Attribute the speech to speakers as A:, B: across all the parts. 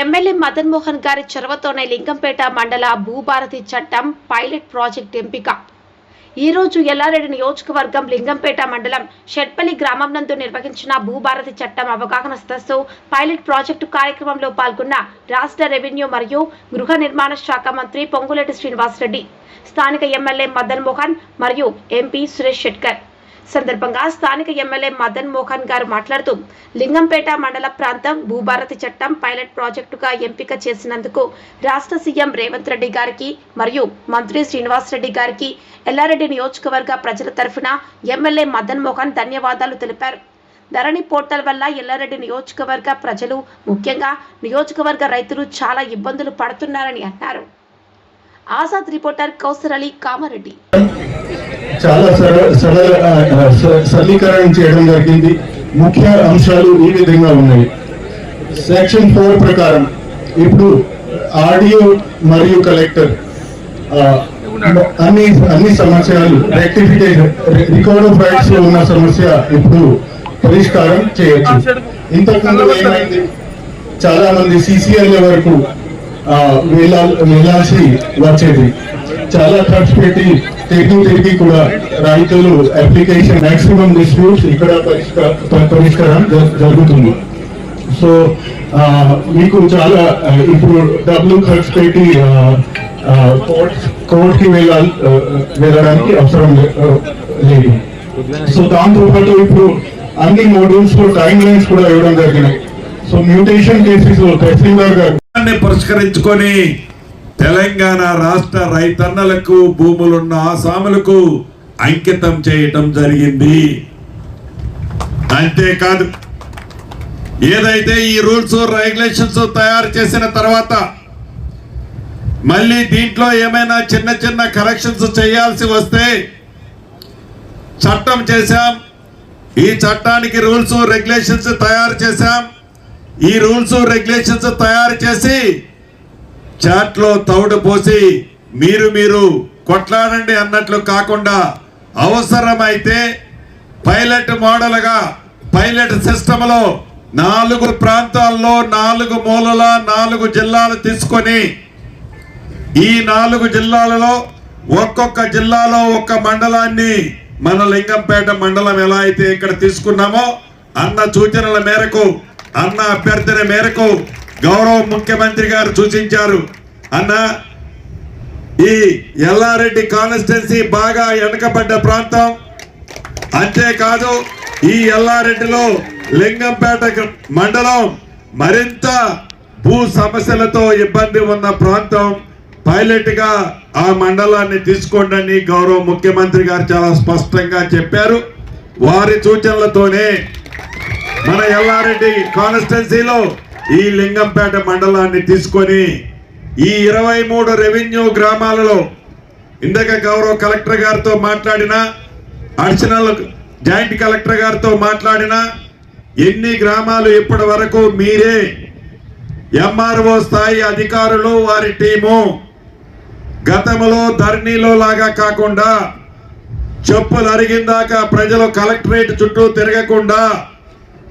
A: MLA Madan Mohan గారి చొరవతోనే లింగంపేట మండల భూభారతి చట్టం పైలట్ ప్రాజెక్ట్ ఎంపిక. ఈ రోజు ఎల్లారెడ్డి నియోజకవర్గం లింగంపేట మండలం షెట్పల్లి గ్రామం నందు నిర్వహించిన భూభారతి చట్టం అవగాహన సదస్సు పైలట్ ప్రాజెక్టు కార్యక్రమంలో పాల్గొన్న రాష్ట్ర రెవెన్యూ మరియు గృహ నిర్మాణ శాఖ మంత్రి పొంగులేటి శ్రీనివాసరెడ్డి స్థానిక ఎమ్మెల్యే మదన్ మోహన్ మరియు ఎంపీ సురేష్ షెట్కర్. సందర్భంగా స్థానిక ఎమ్మెల్యే మదన్ మోహన్ గారు మాట్లాడుతూ లింగంపేట మండల ప్రాంతం భూభారతి చట్టం పైలట్ ప్రాజెక్టుగా ఎంపిక చేసినందుకు రాష్ట్ర సీఎం రేవంత్ రెడ్డి గారికి మరియు మంత్రి శ్రీనివాస్ రెడ్డి గారికి ఎల్లారెడ్డి నియోజకవర్గ ప్రజల తరఫున ఎమ్మెల్యే మదన్ మోహన్ ధన్యవాదాలు తెలిపారు. ధరణి పోర్టల్ వల్ల ఎల్లారెడ్డి నియోజకవర్గ ప్రజలు ముఖ్యంగా నియోజకవర్గ రైతులు చాలా ఇబ్బందులు పడుతున్నారని అన్నారు. ఆజాద్ రిపోర్టర్ కౌసర్ అలీ కామారెడ్డి.
B: చాలా సరళ స- సరళీకరణ చేయడం జరిగింది. ముఖ్య అంశాలు ఈ విధంగా ఉన్నాయి. సెక్షన్ ఫోర్ ప్రకారం ఇప్పుడు ఆడియో మరియు కలెక్టర్ అన్ని అన్ని సమస్యలు రెక్టిఫికేషన్ రికార్డ్ ఆఫ్ రైట్స్లో ఉన్న సమస్య ఇప్పుడు పరిష్కారం చేయొచ్చు. ఇంతకుముందు ఏమైంది? చాలా మంది సిసిఎల్ వరకు వెళ్ళాల్సి వచ్చేది. చాలా ఖర్చు పెట్టి తిరిగి తిరిగి కూడా రైతులు అప్లికేషన్ మాక్సిమం డిస్ప్యూట్స్ ఇక్కడ పరిష్కార పరిష్కారం జ- జరుగుతుంది. సో మీకు చాలా ఇప్పుడు డబ్బులు ఖర్చు పెట్టి కోర్టుకి కి వెళ్ళాలి వెళ్ళడానికి అవసరం లే- లేదు. సో దాంతోపాటు ఇప్పుడు అన్ని మోడ్యూల్స్లో టైం లైన్స్ కూడా ఇవ్వడం జరిగినాయి. సో మ్యూటేషన్ కేసెస్లో తహసీల్దార్ గారు
C: తెలంగాణ రాష్ట్ర రైతన్నలకు భూములున్న ఆసాములకు అంకితం చేయటం జరిగింది. అంతేకాదు ఏదైతే ఈ రూల్స్ రెగ్యులేషన్స్ తయారు చేసిన తర్వాత మళ్ళీ దీంట్లో ఏమైనా చిన్న చిన్న కరెక్షన్స్ చేయాల్సి వస్తే చట్టం చేశాం ఈ చట్టానికి రూల్స్ రెగ్యులేషన్స్ తయారు చేశాం ఈ రూల్స్ రెగ్యులేషన్స్ తయారు చేసి చాట్లో తౌడు పోసి మీరు మీరు కొట్లాడండి అన్నట్లు కాకుండా అవసరమైతే పైలట్ మోడల్గా పైలట్ సిస్టంలో నాలుగు ప్రాంతాల్లో నాలుగు మూలల నాలుగు జిల్లాలు తీసుకొని ఈ నాలుగు జిల్లాలలో ఒక్కొక్క జిల్లాలో ఒక్క మండలాన్ని మన లింగంపేట మండలం ఎలా అయితే ఇక్కడ తీసుకున్నామో అన్న సూచనల మేరకు అన్న అభ్యర్థన మేరకు గౌరవ ముఖ్యమంత్రి గారు సూచించారు. అన్న ఈ ఎల్లారెడ్డి కాన్స్టిట్యున్సీ బాగా వెనకబడ్డ ప్రాంతం. అంతేకాదు ఈ ఎల్లారెడ్డిలో లింగంపేట మండలం మరింత భూ సమస్యలతో ఇబ్బంది ఉన్న ప్రాంతం. పైలట్గా ఆ మండలాన్ని తీసుకోండి గౌరవ ముఖ్యమంత్రి గారు చాలా స్పష్టంగా చెప్పారు. వారి సూచనలతోనే మన ఎల్లారెడ్డి కాన్స్టిట్యున్సీలో ఈ లింగంపేట మండలాన్ని తీసుకొని ఈ ఇరవై మూడు రెవెన్యూ గ్రామాలలో ఇందాక గౌరవ కలెక్టర్ గారితో మాట్లాడిన అడిషనల్ జాయింట్ కలెక్టర్ గారితో మాట్లాడిన ఎన్ని గ్రామాలు ఇప్పటి వరకు మీరే ఎంఆర్ఓ స్థాయి అధికారులు వారి టీము గతంలో ధరణిలో లాగా కాకుండా చెప్పులు అరిగిందాక ప్రజలు కలెక్టరేట్ చుట్టూ తిరగకుండా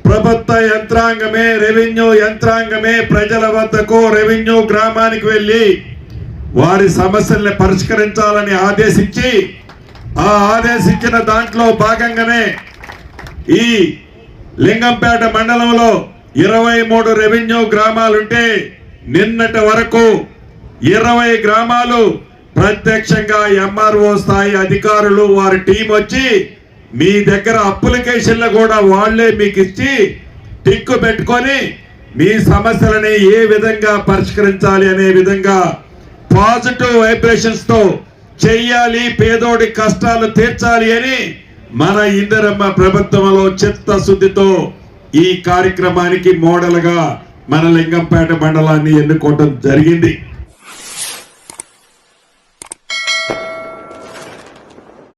C: ప్రభుత్వ యంత్రాంగమే రెవెన్యూ యంత్రాంగమే ప్రజల వద్దకు రెవెన్యూ గ్రామానికి వెళ్ళి వారి సమస్యల్ని పరిష్కరించాలని ఆదేశించి ఆ ఆదేశించిన దాంట్లో భాగంగానే ఈ లింగంపేట మండలంలో ఇరవై మూడు రెవెన్యూ గ్రామాలుంటే నిన్నటి వరకు ఇరవై గ్రామాలు ప్రత్యక్షంగా ఎంఆర్ఓ స్థాయి అధికారులు వారి టీం వచ్చి మీ దగ్గర అప్లికేషన్లు కూడా వాళ్ళే మీకు ఇచ్చి టిక్కు పెట్టుకొని మీ సమస్యలని ఏ విధంగా పరిష్కరించాలి అనే విధంగా పాజిటివ్ వైబ్రేషన్స్తో చెయ్యాలి పేదోడి కష్టాలు తీర్చాలి అని మన ఇందరమ్మ ప్రభుత్వంలో చిత్తశుద్ధితో ఈ కార్యక్రమానికి మోడల్గా మన లింగంపేట మండలాన్ని ఎన్నుకోవడం జరిగింది.